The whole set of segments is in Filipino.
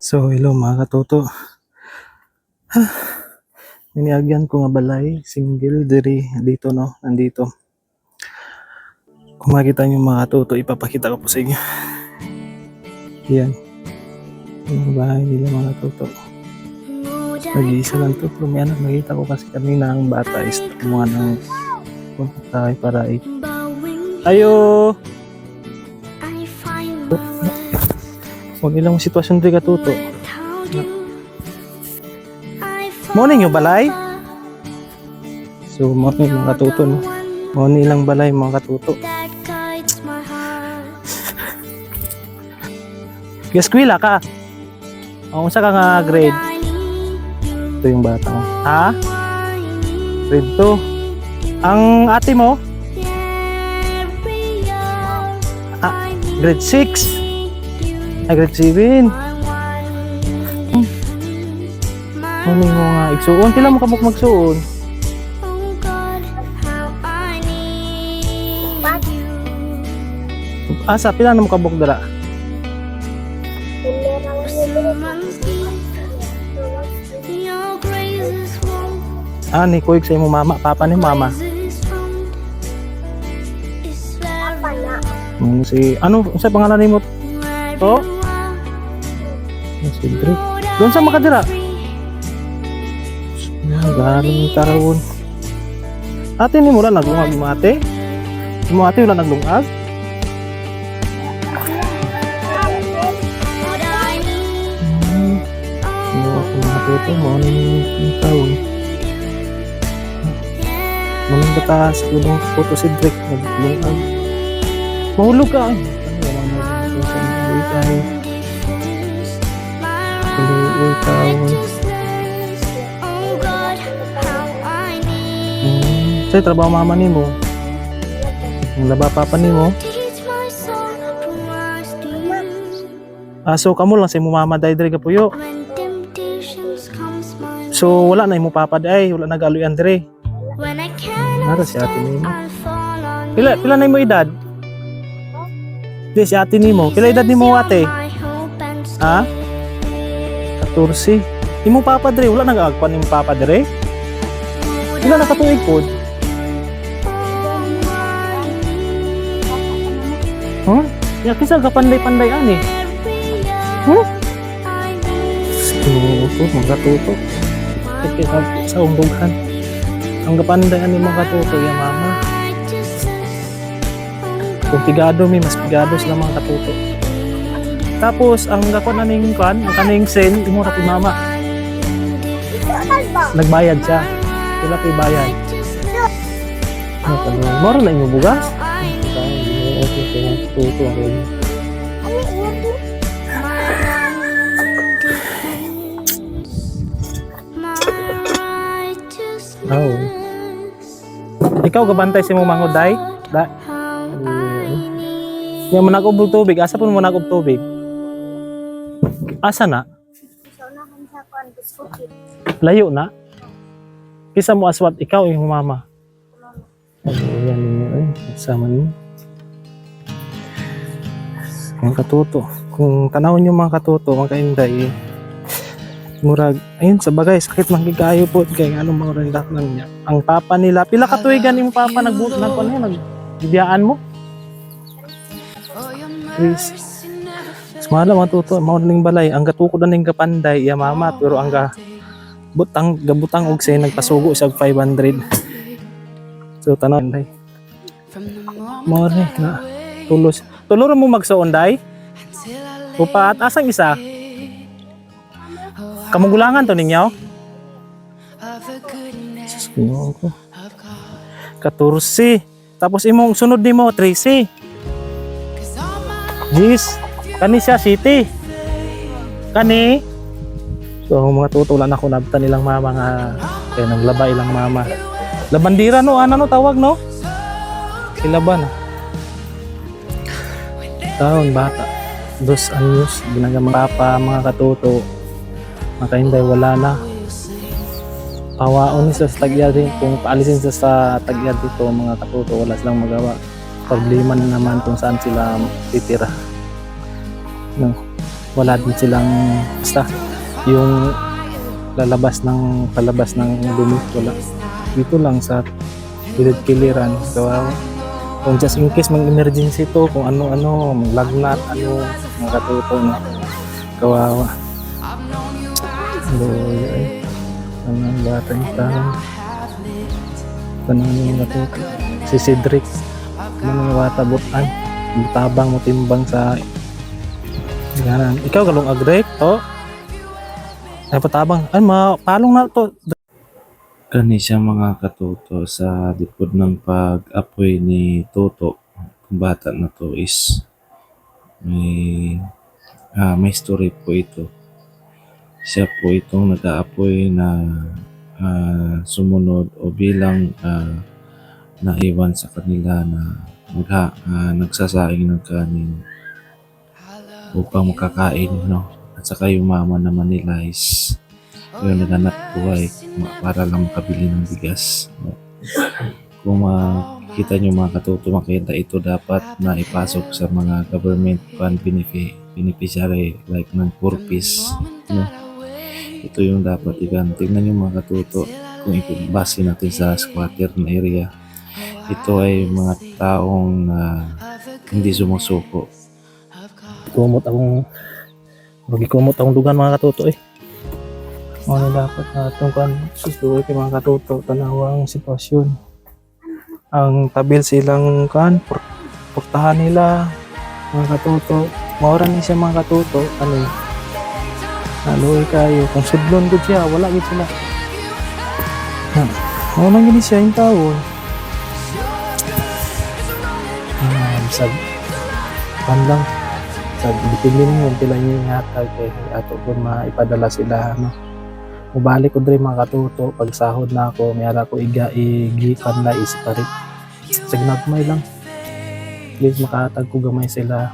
So, hello mga katuto. Ha, Miniagyan ko nga balay, single, diri, dito no, nandito. Kung makita niyo mga katuto, ipapakita ko po sa inyo. Yan. Yung bahay nila mga katuto. Nag-iisa lang to, pero may anak nakita ko kasi kanina ang bata is kumuha ng punta para i... Ayo! Huwag ilang sitwasyon rin katuto. Morning yung balay? So, morning mga katuto. No? Morning lang balay mga katuto. Gaskwila ka? O, unsa ka nga grade? Ito yung bata mo. Ha? Grade 2. Ang ate mo? Ah, grade 6. Ay, grade 7. Ano mo nga igsuon? Kailan mo kabuk magsuon? Asa, pila na mo kabuk dara? Ah, ni kuig sa imong mama, papa ni mama. Ano si, ano, sa pangalan nimo? To? Dre? Doon sa makadira? Galing tarawon. Ate ni lang naglungag mo ate? Mo ate wala naglungag? Hmm. Mo ni taon. Manong bata sa kulong photo si Drake naglungag. Mahulog ka. Ano lang mo sa mga Kuloy tawon. Hmm. Sa'yo trabaho mama ni mo. Ang laba papa ni mo. Ah, so kamo lang sa imo mama dai diri ka puyo. So wala na imo papa dai, wala nag-aluyan diri. Nara si ate ni mo. Pila pila na imo edad? Di si ate ni mo. Pila edad ni mo ate? Ha? 14. Imo papa diri, wala nag-aagpan imo papa diri? Pila na katuig pod? Huh? Ya kisa ka panday-panday ani. Huh? Tuto, mga tuto. Kaya sa, sa umbugan. Ang gapanday ani mga tuto ya mama. Kung pigado mi, mas pigado sila mga katuto. Tapos, ang gakon na ning kwan, ang kaning sen, imo ra mama. Nagbayad siya. Sila ko'y bayad. Ano ka doon? Moro na imo bugas? Ay, okay, okay. Tuto ako yun. Oh. Ikaw gabantay si mo mangod day? Da. Yung mo nagubog tubig, asa po mo nagubog tubig? Asa na? Layo na? Kisa mo aswat, ikaw yung mama. Ayan ninyo eh, sama ninyo. Mga katuto. Kung tanawin yung mga katuto, mga kainday, murag, ayun, sa bagay, sakit man kikayo po, kaya anong mga rendak lang niya. Ang papa nila, pila katuigan yung papa, nagbuto, nag, ano yun, nagbibiyaan mo? Please. Sumala mga tuto, mao ning balay, ang gatukod na ning kapanday, ya mama, pero ang ga, butang, gabutang og say nagpasugo sa 500. So, tanaw, day. Mao rin, na, tulos. Tuluro mo magsuon, day? Upat, asang isa? Kamugulangan to ninyo? Sus, ko. 14. Tapos imong sunod nimo 13. Jis. Kani siya city. Kani. So mga tutulan ako nabta nilang mama nga kaya naglaba ilang mama. Labandira no, ano no tawag no? Ilaban. Taon bata. Dos anyos, ginagamang papa, mga katuto. Mga kainday, wala na. Pawaon ni sa tagyad rin. Kung paalisin sa sa tagyad dito, mga katuto, wala silang magawa. Problema na naman kung saan sila titira. No. wala din silang basta yung lalabas ng palabas ng dumi wala. Dito lang sa kilid kiliran. Kawawa kung just in case mag emergency to kung ano ano lagnat ano mga katuto no. Kawawa. Loy ay anong bata yung tanong kanang yung katuto. Si Cedric kanang yung bata butan. Tabang mo timbang sa Ganan. Ikaw galong agrek to. Ay patabang. Ay ma palong na to. Kani siya mga katuto sa likod ng pag-apoy ni Toto. Ang bata na to is may ah, may story po ito. Siya po itong nag-aapoy na ah, sumunod o bilang ah, naiwan sa kanila na magha, ah, nagsasaing ng kanin upang makakain no at saka yung mama naman nila is yung naganap buhay para lang makabili ng bigas. No? Kung makita nyo mga katuto, makita ito dapat na ipasok sa mga government fund benefi- beneficiary like ng purpose. No? Ito yung dapat igan. Tingnan nyo mga katuto kung ibase natin sa squatter na area. Ito ay mga taong na hindi sumusuko. Kumot akong Bagi kumot akong dugan mga katuto eh. Ano dapat na itong kan susuwi kay mga katuto tanawang sitwasyon. Ang tabil silang kan portahan nila mga katuto. Maura ni siya mga katuto ano eh. Naluoy kayo. Kung sudlon ko siya, wala gid sila. Ano nang gini siya yung tao? Ah, sa pan lang sa dipilin mo pila niyo yata kay ato ko maipadala sila ano. Mubalik ko dre mga katuto. Pag sahod na ako mayara ko iga igikan na isparit. Sa ginagmay lang please makatag ko gamay sila.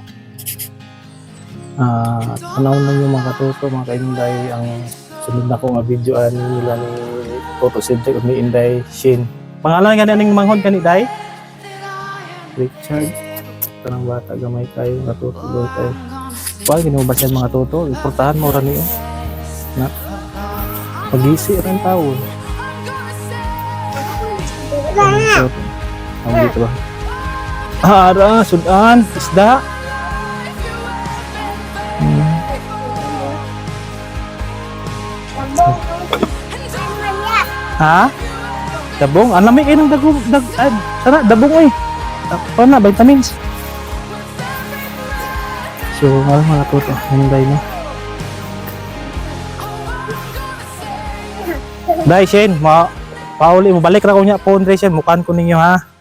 Ah panahon na yung mga katuto mga kainday ang sunod na ko nga video ani nila ni Toto ug ni Inday Shin. Pangalan nga ning manghod kani day? Richard tanang bata gamay kayo natutuloy kayo Wag ginubasan mga toto, iportahan mo ra niyo. Na pagisi rin tao. Ang dito ba? Ah, ara, sudan, isda. Ha? Dabong? Ang lamig eh ng dagong, dag, ah, sana, dabong eh. Ah, Paano na, vitamins? So, ano mga toto, hinday na. Dai, Shen, ma pauli mo balik ra ko niya Dre, Shen, mukan ko ninyo ha.